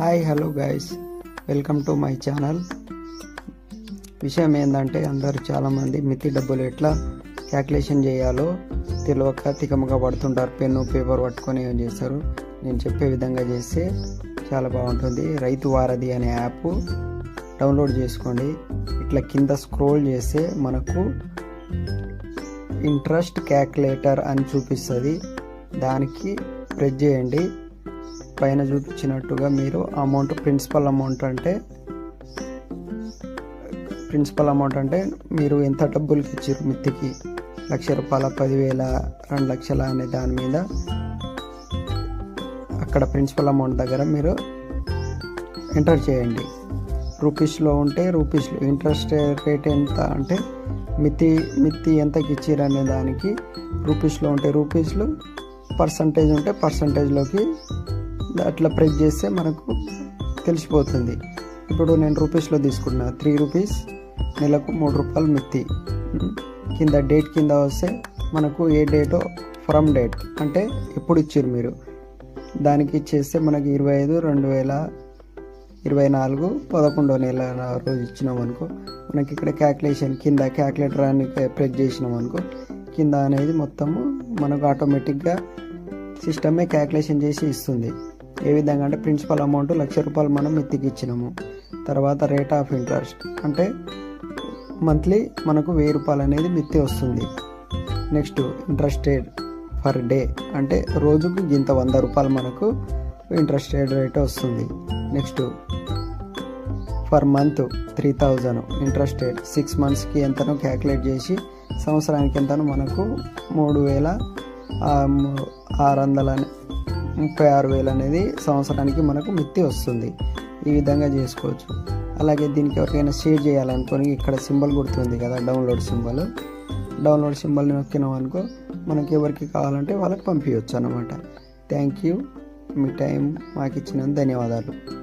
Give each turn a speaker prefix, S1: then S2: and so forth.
S1: Hi hello guys welcome to my channel విషయం ఏంటంటే అందరూ చాలామంది మితి డబ్బులు ఎట్లా క్యాల్కులేషన్ చేయాలో తెలియక తికమక పడుతుంటారు. పెన్ను పేపర్ పట్టుకొని ఏం చేస్తారు? నేను చెప్పే విధంగా చేస్తే చాలా బాగుంటుంది. రైతు వారధి అనే యాప్ డౌన్లోడ్ చేసుకోండి. ఇట్లా కింద స్క్రోల్ చేస్తే మనకు ఇంట్రెస్ట్ క్యాల్కులేటర్ అని చూపిస్తుంది. దానికి ప్రెస్ చేయండి. పైన చూపించినట్టుగా మీరు అమౌంట్ ప్రిన్సిపల్ అమౌంట్ అంటే ప్రిన్సిపల్ అమౌంట్ అంటే మీరు ఎంత డబ్బులకి ఇచ్చారు మిత్తికి? లక్ష రూపాయల పదివేల రెండు లక్షల అనే దాని మీద అక్కడ ప్రిన్సిపల్ అమౌంట్ దగ్గర మీరు ఎంటర్ చేయండి. రూపీస్లో ఉంటే రూపీస్లో ఇంట్రెస్ట్ రేట్ ఎంత అంటే మితి మితి ఎంతకి ఇచ్చారు అనే దానికి రూపీస్లో ఉంటే రూపీస్లో పర్సంటేజ్ ఉంటే పర్సంటేజ్లోకి అట్లా ప్రెస్ చేస్తే మనకు తెలిసిపోతుంది. ఇప్పుడు నేను రూపీస్లో తీసుకున్నా త్రీ రూపీస్ నెలకు మూడు రూపాయలు మిత్తి. కింద డేట్ కింద వస్తే మనకు ఏ డేటో ఫ్రమ్ డేట్ అంటే ఎప్పుడు ఇచ్చారు మీరు? దానికి ఇచ్చేస్తే మనకి ఇరవై ఐదు రెండు వేల ఇరవై నాలుగు పదకొండో నెల రోజు ఇచ్చినాం అనుకో. మనకి ఇక్కడ క్యాల్కులేషన్ కింద క్యాల్కులేటర్ అని ప్రెస్ చేసినాం అనుకో. కింద అనేది మొత్తము మనకు ఆటోమేటిక్గా సిస్టమే క్యాల్కులేషన్ చేసి ఇస్తుంది. ఏ విధంగా అంటే ప్రిన్సిపల్ అమౌంట్ లక్ష రూపాయలు మనం మిత్తికి ఇచ్చినాము. తర్వాత రేట్ ఆఫ్ ఇంట్రెస్ట్ అంటే మంత్లీ మనకు వెయ్యి రూపాయలు అనేది మిత్తి వస్తుంది. Next interest rate per day అంటే రోజుకు ఇంత వంద రూపాయలు మనకు ఇంట్రెస్ట్ రేట్ రేట్ వస్తుంది. Next per month three thousand interest rate six మంత్స్కి ఎంతనో క్యాలిక్యులేట్ చేసి సంవత్సరానికి ఎంతనో మనకు మూడు వేల ఆరు వందల ముప్పై ఆరు వేలు అనేది సంవత్సరానికి మనకు మిత్తి వస్తుంది. ఈ విధంగా చేసుకోవచ్చు. అలాగే దీనికి ఎవరికైనా షేర్ చేయాలనుకొని ఇక్కడ సింబల్ గుర్తుంది కదా డౌన్లోడ్ సింబల్. డౌన్లోడ్ సింబల్ని నొక్కినాం అనుకో మనకి ఎవరికి కావాలంటే వాళ్ళకి పంపించవచ్చు అనమాట థ్యాంక్ యూ. మీ టైం మాకు ఇచ్చిన ధన్యవాదాలు.